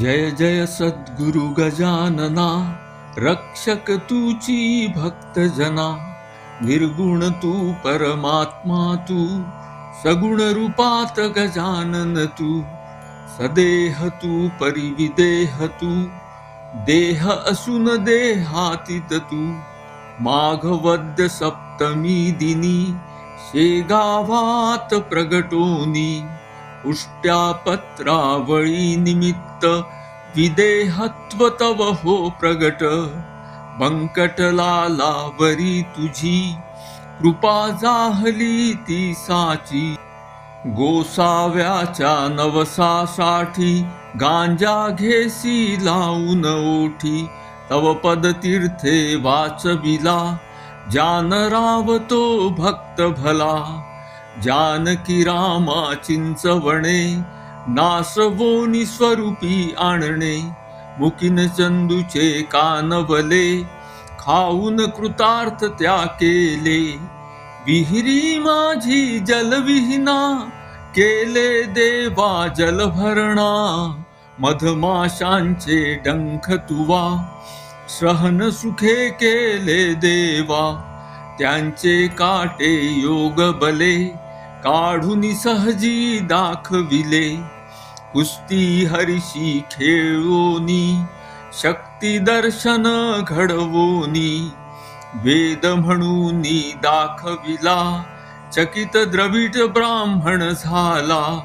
जय जय सद्गुरु गजानना रक्षक तूची भक्त जना निर्गुण तू परमात्मा तू सगुण रूपात गजानन तू सदेह तू परिविदेह तू देह असून देहातीत तू माघवद्य सप्तमी दिनी शेगावात प्रगटोनी उष्ट्या पत्रावळी निमित्त विदेहत्व तव हो प्रगट. बंकटलालावरी तुझी कृपा जाहली ती साची. गोसाव्याच्या नवसासाठी गांजा घेसी लावून ओठी तव पदतीर्थे वाचविला जानराव रावतो भक्त भला जानकी रामा चिंचवणे नासवोनी स्वरूपी आणणे मुकिन चंदूचे कानवले खाऊन कृतार्थ त्या केले. विहिरी माझी जलविहिना केले देवा जलभरणा मधमाशांचे डंख तुवा सहन सुखे केले देवा त्यांचे काटे योग बले काढून सहजी दाखविले. कुस्ती हरिशी खेळोनी शक्ती दर्शन घडवोनी. वेद म्हणून दाखविला चकित द्रविड ब्राह्मण झाला.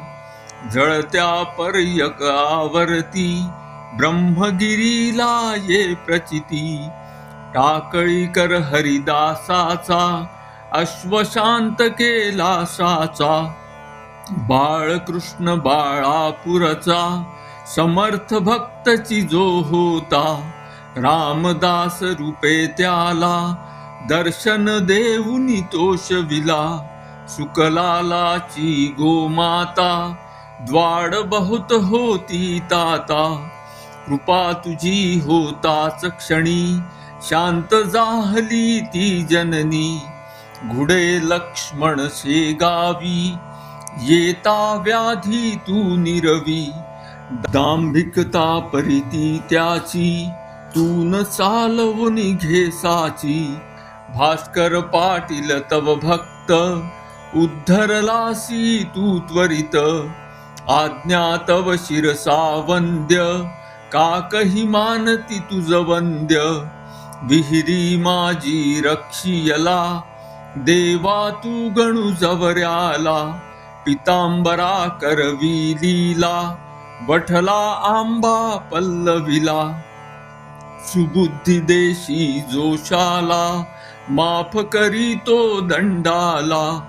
जळत्या पर्यकावरती ब्रह्मगिरीला ये प्रचिती टाकळीकर हरिदासाचा अश्वशांत केला साचा बाळकृष्ण बाळापुरचा समर्थ भक्तची जो होता रामदास रूपे त्याला दर्शन देऊनी तोषविला शुकलालाची गोमाता द्वाड बहुत होती ताता. कृपा तुझी होताच क्षणी. शांत जाहली ती जननी. घुडे लक्ष्मण शेगावी. येता व्याधी तू निरवी. दांभिकता परिती त्याची. तून चालवून घेसाची भास्कर पाटील तव भक्त. उद्धरलासी तू त्वरित. आज्ञा तव शिरसा वंद्य काकही मानती तुझ वंद्य? विहिरी माझी रक्षियला देवा तू गणू जवऱ्याला पितांबरा करवी लीला वठला आंबा पल्लविला. सुबुद्धी देशी जोशाला माफ करी तो दंडाला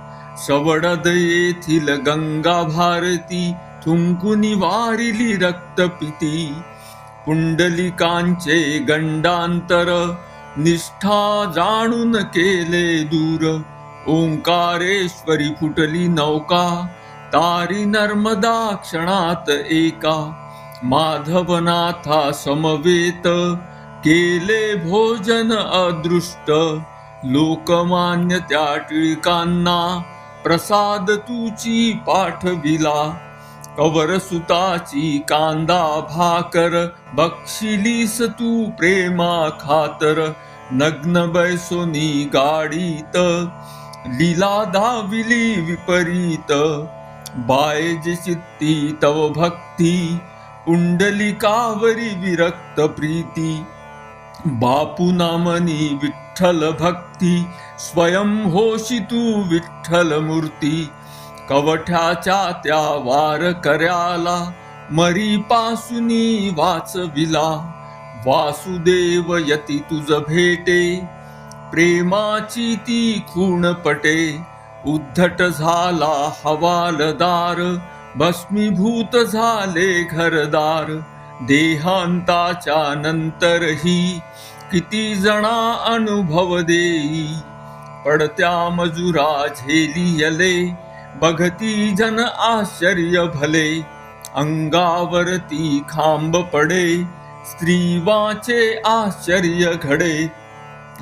सवडद येथील गंगा भारती थुंकुनी वारिली रक्तपिती. पुंडलिकांचे गंडांतर निष्ठा जाणून केले दूर. ओंकारेश्वरी फुटली नौका तारी नर्मदा क्षणात एका. माधवनाथा समवेत केले भोजन अदृष्ट. लोकमान्य त्या टिळकांना प्रसाद तुची पाठविला. कवर सुताची कांदा भाकर बक्षिलीस तू प्रेमा खातर. नग्न बैसोनी गाडीत लीला दाविली विपरीत. बायज चित्ती तव भक्ती पुंडलिकावरी विरक्त प्रीती. बापू नामनी विठ्ठल भक्ती स्वयं होशी तू विठ्ठल मूर्ती. कवठ्याच्या त्या वार कर्याला मरी पासुनी वाचविला. वासुदेव यती तुझ भेटे प्रेमाची ती खूण पटे. उद्धट झाला हवालदार भस्मीभूत झाले घरदार. देहांताच्या नंतरही किती जणा अनुभव देई. पडत्या मजुरा झेलियले बघती जन आश्चर्य भले अंगावरती खांब पडे स्त्रीवाचे आश्चर्य घडे.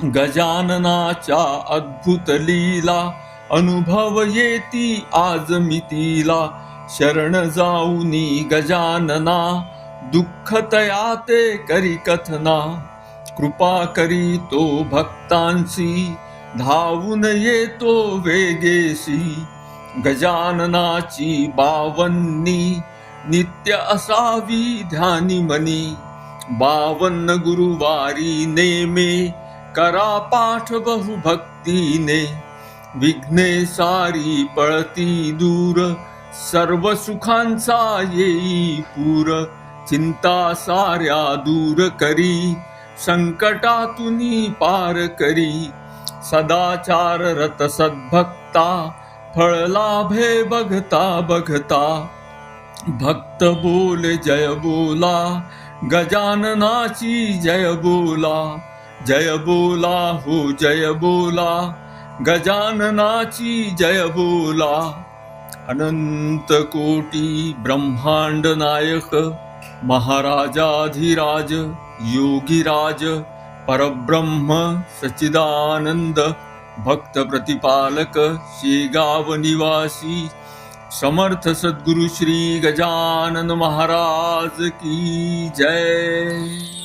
गजाननाच्या अद्भुत लीला अनुभव येती आज मितीला. शरण जाऊनी गजानना दुःख तया ते करी कथना. कृपा करी तो भक्तांशी धावून येतो वेगेशी. गजाननाची बावन्नी नित्य असावी ध्यानी मनी बावन्न गुरुवारी नेमे करा पाठ बहुभक्तीने. विघ्ने सारी पळती दूर सर्व सुखांचा येई पूर. चिंता साऱ्या दूर करी संकटातुनी पार करी. सदाचार रत सद्भक्ता फळ लाभे बघता बघता भक्त बोल जय बोला गजाननाची जय बोला जय बोला हो जय बोला गजाननाची जय बोला. अनंत कोटी ब्रह्मांड नायक महाराजाधिराज योगीराज परब्रह्म सच्चिदानंद भक्त प्रतिपालक शेगाव निवासी समर्थ सद्गुरु श्री गजानन महाराज की जय।